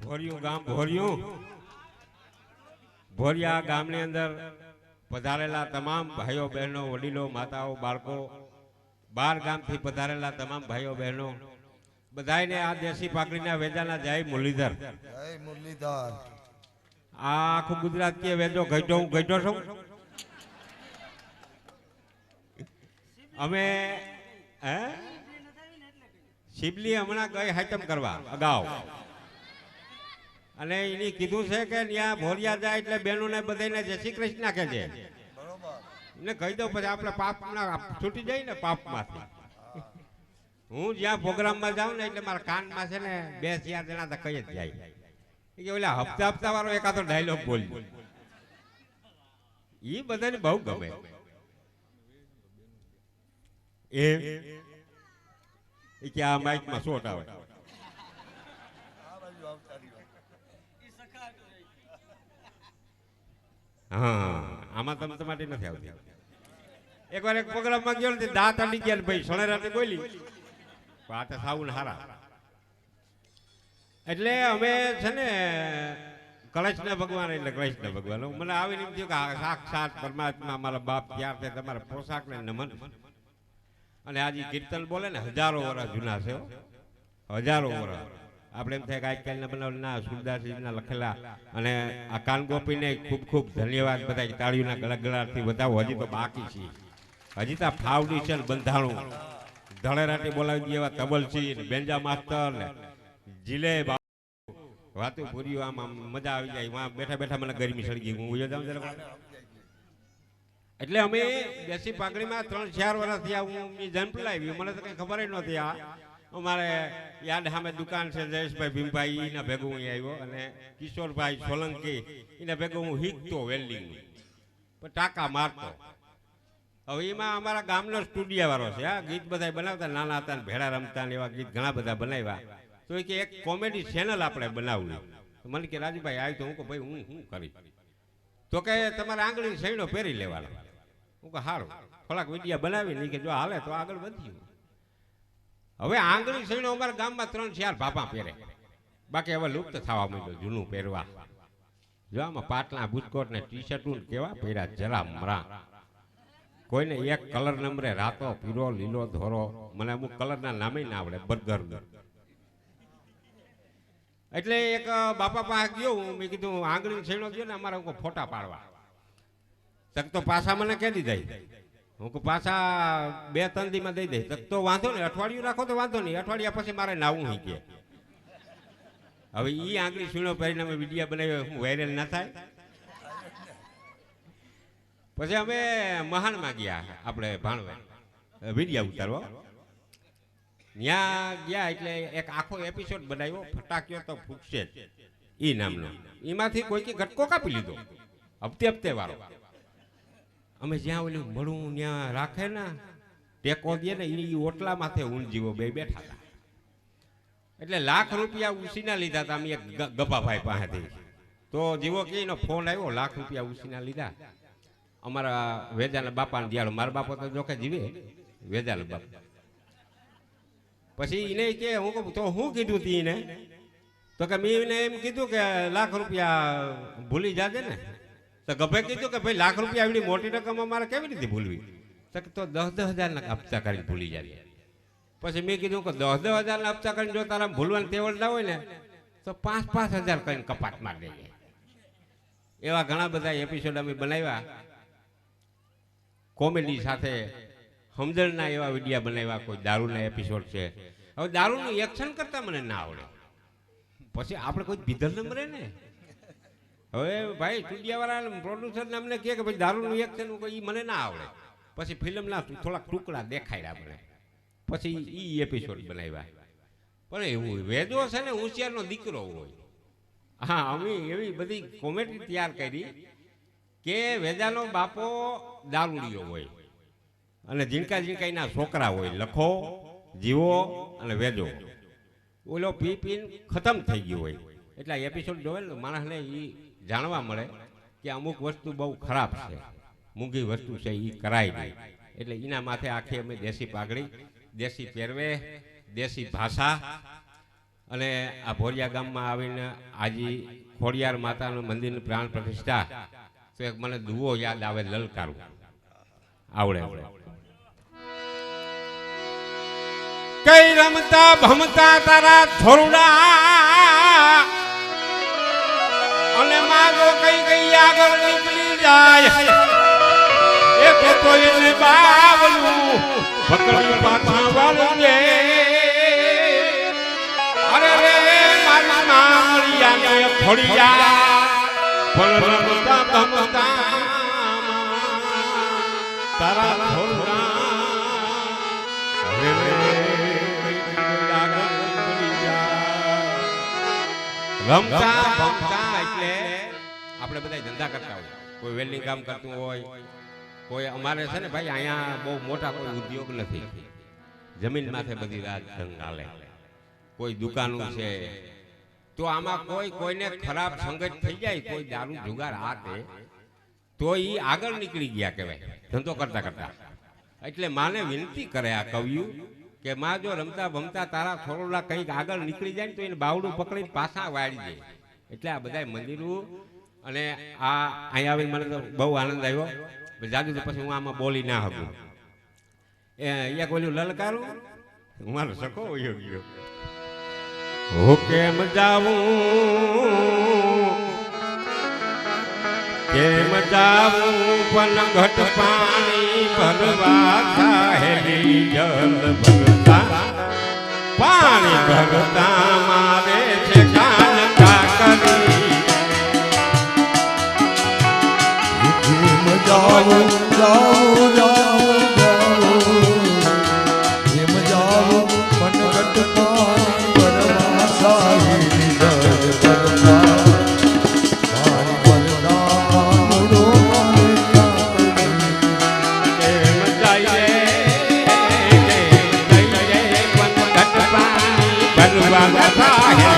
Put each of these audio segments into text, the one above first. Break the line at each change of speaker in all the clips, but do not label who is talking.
ભોરિયું ગામ ભોરિયું. ભોરિયા ગામની અંદર પધારેલા તમામ ભાઈઓ બહેનો વડીલો માતાઓ બાળકો બાર ગામથી પધારેલા તમામ ભાઈઓ બહેનો બધાને આ દેશી પાકડીના વેજાના જય મુરલીધર.
જય મુરલીધર.
આ આખું ગુજરાત કે વેજો ગઈઢો હું ગઈઢો છું. અમે હે? શિબલી હમણાં ગઈ હાઈટમ કરવા અગાઉ. અને એની કીધું છે કે ત્યાં ભોરિયા જાય એટલે બહેનોને બધાને જય શ્રી કૃષ્ણ કે છે. ને કહી દો પછી આપણે પાપના છૂટી જાય ને પાપમાંથી. હું જ્યાં પ્રોગ્રામમાં જાઉં ને એટલે મારા કાનમાં છે ને બે ચાર જણા તો કહી જ જાય. કે ઓલા હપ્તા હપ્તા વાળો એકાદો ડાયલોગ બોલ એ બધાને બહુ ગમે. એ? કે આ માઇકમાં શોટ આવે
આ બાજુ આવતા રહ્યો
હા, આમાં તમે તમારી નથી આવતી. એકવાર એક પ્રોગ્રામમાં ગયો ને દાંત અડી ગયા ભાઈ સણેરાને બોલી. પણ આ તો સાઉન હારા. એટલે અમે છે ને, કૃષ્ણ ભગવાન એટલે કૃષ્ણ ભગવાન. મને આવીને એમ થયું કે સાક્ષાત પરમાત્મા મારા બાપ ત્યાર છે, તમારા પોશાકને નમન અને આજે કીર્તન બોલે ને, હજારો વર્ષ જૂના છે હજારો વર્ષ આપણે એમ થાય કે આજકાલના બનાવના સુરદાસજીના લખેલા અને આ કાનગોપીને ખૂબ ખૂબ ધન્યવાદ બધા તાળીઓના ગળગળાટથી વધાવો. હજી તો બાકી છે. હજી તો ફાઉન્ડેશન બંધાણું. ધળેરાટી બોલાવી દઈએ એવા તબલસિંહ ને બેન્જા માસ્તર ને જીલે વાતું પૂર્યું, આમ મજા આવી જાય. વાં બેઠા બેઠા મને ગરમી સળગી હું જાઉં જરા એટલે અમે બેસી પાઘડીમાં ત્રણ ચાર વર્ષ થયા હું જન્મ લાવી. મને તો કંઈ ખબર જ નહોતી આ. અમારે યાદ સામે દુકાન છે જયેશભાઈ ભીમભાઈ એના ભેગું હું આવ્યો અને કિશોરભાઈ સોલંકી એના ભેગું હું શીખતો વેલ્ડિંગ પણ ટાંકા મારતો. હવે એમાં અમારા ગામનો સ્ટુડિયાવાળો છે આ ગીત બધા બનાવતા, નાના હતા ભેડા રમતા એવા ગીત ઘણા બધા બનાવ્યા. તો એ કે એક કોમેડી ચેનલ આપણે બનાવવી. મને કે, રાજુભાઈ, આવી તો હું કહું, ભાઈ, હું શું કરી? તો કે, તમારે આંગળી સૈણો પહેરી લેવાનો. હું કહું સારું થોડાક વિડીયા બનાવી નહીં કે જો હાલે તો આગળ વધ્યું. હવે આંગળી સૈણો અમારા ગામમાં ત્રણ ચાર ભાપા પહેરે. બાકી હવે લુપ્ત થવા માંડ્યો જૂનું પહેરવા. જો આમાં પાટલા બુટકોટ ને ટી શર્ટું કેવા પહેર્યા? જરા મરા. કોઈને એક કલર નંબરે રાતો પીળો લીલો ધોરો. મને અમુક કલરના નામે ના આવડે, બર્ગર એટલે એક બાપા પાસે ગયો, હું મેં કીધું આંગળી છેડો ગયો ને, અમારે ફોટા પાડવા. તક તો પાછા મને કહી દીધા હું કહું, પાછા બે ત્રણ દીમાં દઈ દે. તો વાંધો નહીં, અઠવાડિયું રાખો તો વાંધો નહીં, અઠવાડિયા પછી મારે નાવું નહીં કે. હવે એ આંગળી સીણો પરિણામે વીડિયો બનાવ્યો હું વાયરલ ના થાય. પછી અમે મહાનમાં ગયા આપણે ભાણવા વિડીયા ઉતારવા. ત્યાં ગયા એટલે એક આખો એપિસોડ બનાવ્યો, ફટાક્યો તો ફૂટશે જ. એ નામનો. એમાંથી કોઈ ઘટકો કાપી લીધો. હપ્તે હપ્તે વાળો અમે જ્યાં ઓલું મળું ત્યાં રાખે ને, ટેકો દે ને એ ઓટલા માથે ઊંઘ જીવો બે બેઠા હતા. એટલે લાખ રૂપિયા ઉસીના લીધા હતા અમે એક ગભાભાઈ પાસેથી. તો જીવો કે એનો ફોન આવ્યો, લાખ રૂપિયા ઉસીના લીધા. અમારા વેજાના બાપાને દિયાળો, મારા બાપા તો જોકે જીવે. વેજાલ બાપા. પછી એને કે, હું કહું, તો શું કીધું તી એને? તો કે મેં એમ કીધું કે લાખ રૂપિયા ભૂલી જાજે ને. તો ગભે કીધું કે ભાઈ લાખ રૂપિયા એવડી મોટી રકમ અમારે કેવી રીતે ભૂલવી? તો દસ દસ હજારના હપ્તા કરીને ભૂલી જાય. પછી મેં કીધું કે દસ દસ હજારના હપ્તા કરીને જો તારા ભૂલવાની તેવડ હોય ને, તો પાંચ પાંચ હજાર કરીને કપાટ મારી દેજે. એવા ઘણા બધા એપિસોડ અમે બનાવ્યા. કોમેડી સાથે સમજણના એવા વિડીયા બનાવ્યા. કોઈ દારૂના એપિસોડ છે. હવે દારૂનું એક્શન કરતા મને ના આવડે. પછી આપણે કોઈ બીધર નંબરે ને હવે ભાઈ સ્ટુડિયાવાળા પ્રોડ્યુસરને અમને કહે કે ભાઈ દારૂનું એક્શન એ મને ના આવડે. પછી ફિલ્મના થોડાક ટુકડા દેખાડ્યા મને. પછી એ એપિસોડ બનાવ્યા. પણ એવું વેદો છે ને, હોશિયારનો દીકરો હોય. હા, અમે એવી બધી કોમેડી તૈયાર કરી કે વેદાનો બાપો દારૂડિયો હોય. અને ઝીણકા ઝીણકાઈના છોકરા હોય. લખો, જીવો અને વેદો. ઓલો પી પીન ખતમ થઈ ગયો હોય. એટલે એપિસોડ જોવે ને માણસને એ જાણવા મળે કે અમુક વસ્તુ બહુ ખરાબ છે. મૂંઘી વસ્તુ છે એ કરાય નહીં એટલે એના માથે આખી અમે દેશી પાઘડી, દેશી પહેરવે, દેશી ભાષા અને આ ભોરિયા ગામમાં આવીને આજી ખોડિયાર માતાનું મંદિરની પ્રાણ પ્રતિષ્ઠા. તો એક મને દુવો યાદ આવે લલકારું. આવડે આવડે. કઈ રમતા ભમતા તારા થોરડા માગો કઈ કઈ આગળ નીકળી જાય. એક તો એને બાવલું પકડી પાછા વાળે અરે રે, મારી મામળિયા ને ફળિયા પણ રમતા ભમતા તારા થોરડા અરે રે, કઈ કઈ આગળ નીકળી જાય. રમતા આપણે બધા ધંધા કરતા હોય. કોઈ વેલ્ડિંગ કામ કરતું હોય, કોઈ અમારે છે ને ભાઈ અહીંયા બહુ મોટા કોઈ ઉદ્યોગ નથી. જમીન માથે બધી રાત ધંધ કોઈ દુકાનો છે. તો આમાં કોઈ કોઈને ખરાબ સંગત થઈ જાય, કોઈ દારૂ જુગાર આ તો એ આગળ નીકળી ગયા કહેવાય, ધંધો કરતા કરતા. એટલે માને વિનંતી કરે આ કવિયું કે માં જો રમતા ભમતા તારા થોડોલા કંઈક આગળ નીકળી જાય ને તો એને બાવડું પકડીને પાછા વાળી જાય એટલે આ બધા મંદિરો અને આ અહીંયા આવીને મને તો બહુ આનંદ આવ્યો. જાગ્યું તો પછી હું આમાં બોલી ના શકું. એ અહીંયા કોઈ લલકારું. મારો સખો વયો ગયો. હું કેમ જાવું કેમ જાવું પણ ઘટ પાણી ભરવા સાહેલી જલ ભરતા પાણી ભરતા મારે
જાવું જાવું જાવું જાવું. જેમ જાવું મન ગટપા પરમા સાહી જલ પરમા મારી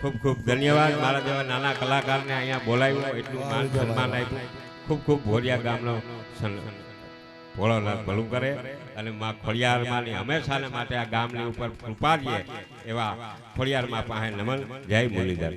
ખૂબ ખૂબ ધન્યવાદ. મારા જેવા નાના કલાકારને અહીંયા બોલાવ્યો, એટલું માન સન્માન આપ્યું. ખૂબ ખૂબ ભોરિયા ગામનો ભોળોનાથ ભલું કરે અને માં ખોડિયારમાંની હંમેશાને માટે આ ગામની ઉપર કૃપા દે એવા ખોડિયારમાં પાસે નમન. જય મુરલીધર.